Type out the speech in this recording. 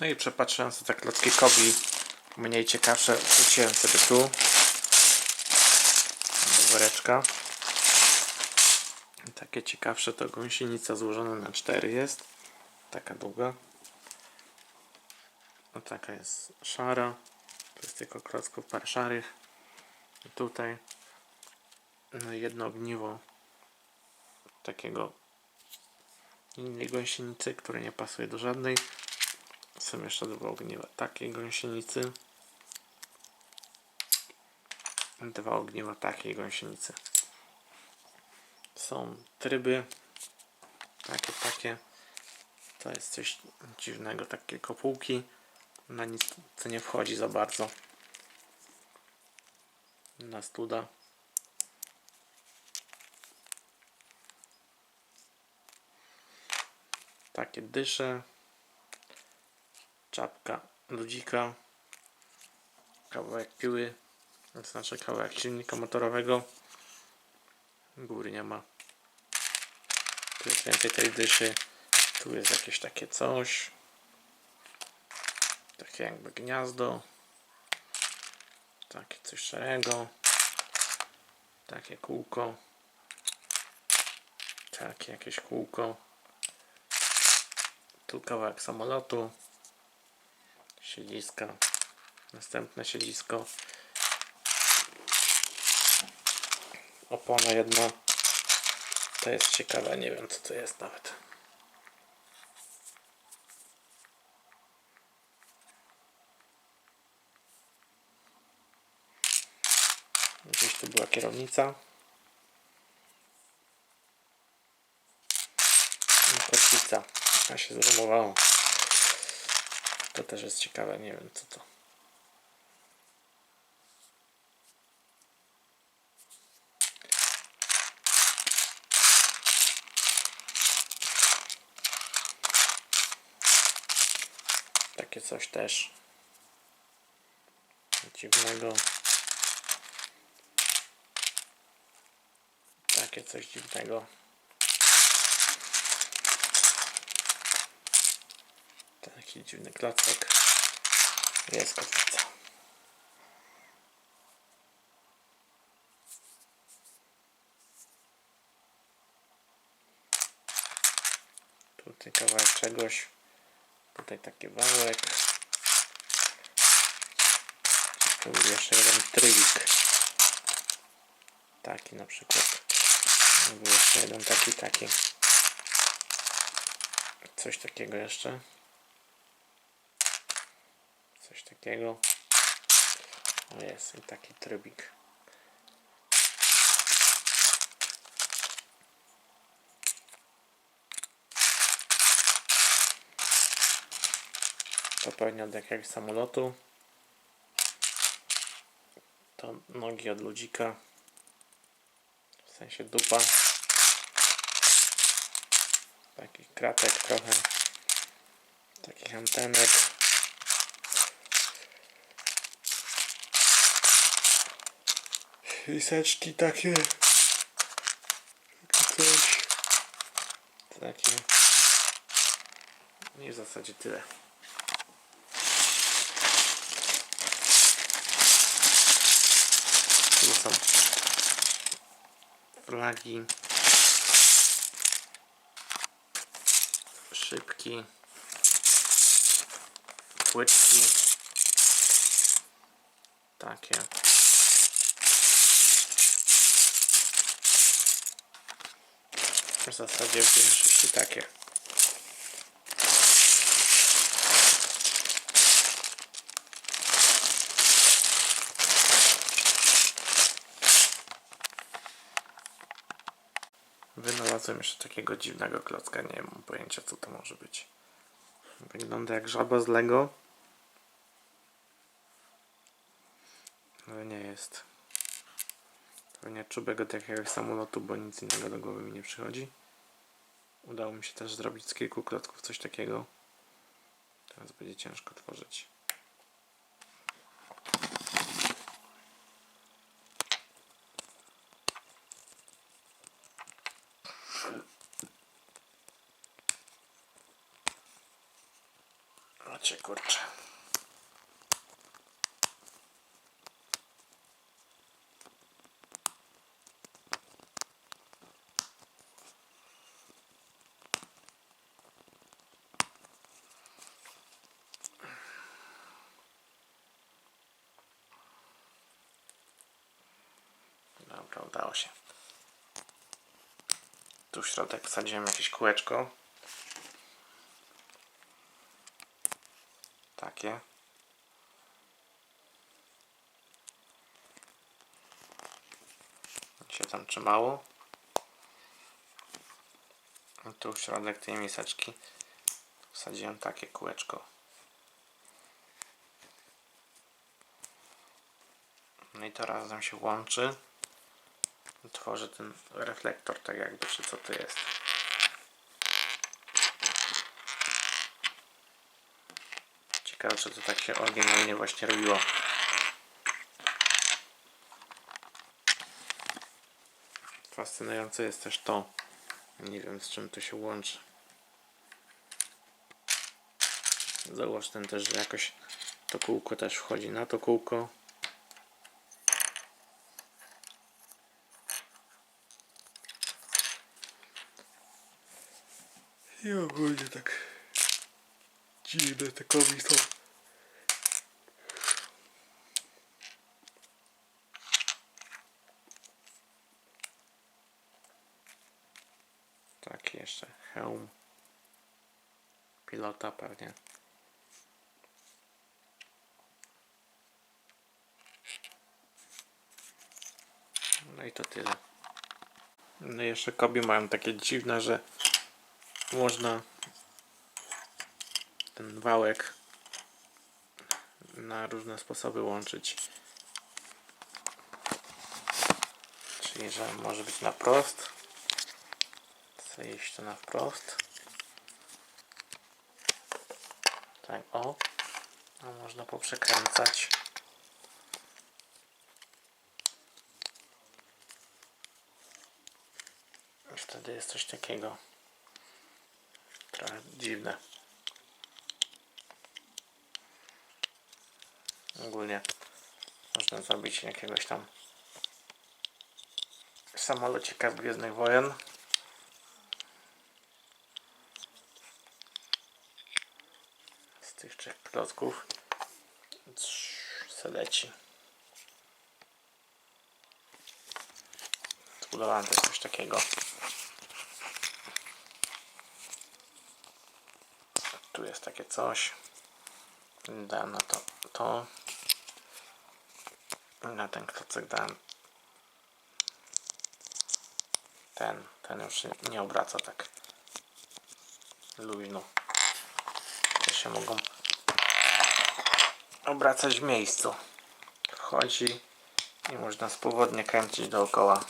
No i przepatrzając te klocki kobi mniej ciekawsze wrzuciłem sobie tu do woreczka. Takie ciekawsze to gąsienica złożona na cztery jest. Taka długa. No taka jest szara. To jest tylko klocków par szarych. I tutaj no jedno ogniwo takiego innej gąsienicy, które nie pasuje do żadnej. Są jeszcze dwa ogniwa takiej gąsienicy. Dwa ogniwa takiej gąsienicy. Są tryby. Takie, takie. To jest coś dziwnego, takie kopułki. Na nic co nie wchodzi za bardzo. Na studa. Takie dysze. Czapka ludzika. Kawałek piły. Znaczy kawałek silnika motorowego. Góry nie ma. Tu jest więcej tej dyszy. Tu jest jakieś takie coś. Takie jakby gniazdo. Takie coś szarego. Takie kółko. Takie jakieś kółko. Tu kawałek samolotu. Siedziska. Następne siedzisko. Opona jedna. To jest ciekawe, nie wiem co to jest nawet. Gdzieś tu była kierownica. Kotwica. A się zrumowało. To też jest ciekawe, nie wiem co to. Takie coś też dziwnego. Takie coś dziwnego. Taki dziwny klocek. Jest kotwica. Tutaj kawałek czegoś. Tutaj taki wałek. Tu jeszcze jeden trylik. Taki na przykład. Był jeszcze jeden taki, taki. Coś takiego jeszcze. Coś takiego. Jest i taki trybik. To pewnie od jakiegoś samolotu. To nogi od ludzika. W sensie dupa. Takich kratek trochę. Takich antenek. Liseczki takie. Takie coś. Takie. I w zasadzie tyle. Tu są flagi. Szybki. Płytki. Takie. W zasadzie w większości takie. Wynalazłem jeszcze takiego dziwnego klocka, nie mam pojęcia co to może być. Wygląda jak żaba z Lego. Ale nie jest. Pewnie czubek od jakiegoś samolotu, bo nic innego do głowy mi nie przychodzi. Udało mi się też zrobić z kilku klocków coś takiego. Teraz będzie ciężko tworzyć. Cię kurczę. Dobra, udało się. Tu w środek wsadziłem jakieś kółeczko. Takie. się tam trzymało. I tu w środek tej miseczki wsadziłem takie kółeczko. No i to razem się łączy. Tworzy ten reflektor, tak jakby, czy co to jest. Ciekawe, czy to tak się oryginalnie właśnie robiło. Fascynujące jest też to. Nie wiem z czym to się łączy. Zauważ ten też, że jakoś to kółko też wchodzi na to kółko. I ogólnie tak dziwne te komi są. Tak, jeszcze hełm pilota pewnie. No i to tyle. No jeszcze kobi mają takie dziwne, że można ten wałek na różne sposoby łączyć. Czyli, że może być na prost. Chcę iść to na wprost. Tak, o. A można poprzekręcać. Wtedy jest coś takiego. Trochę dziwne. Ogólnie można zrobić jakiegoś tam samolocika z Gwiezdnych Wojen. Z tych trzech klocków se leci. Zbudowałem też coś takiego. Tu jest takie coś. Dałem na to to. I Na ten klocek dałem ten. Ten już się nie obraca tak luźno. To się mogą obracać w miejscu. Wchodzi i można swobodnie kręcić dookoła.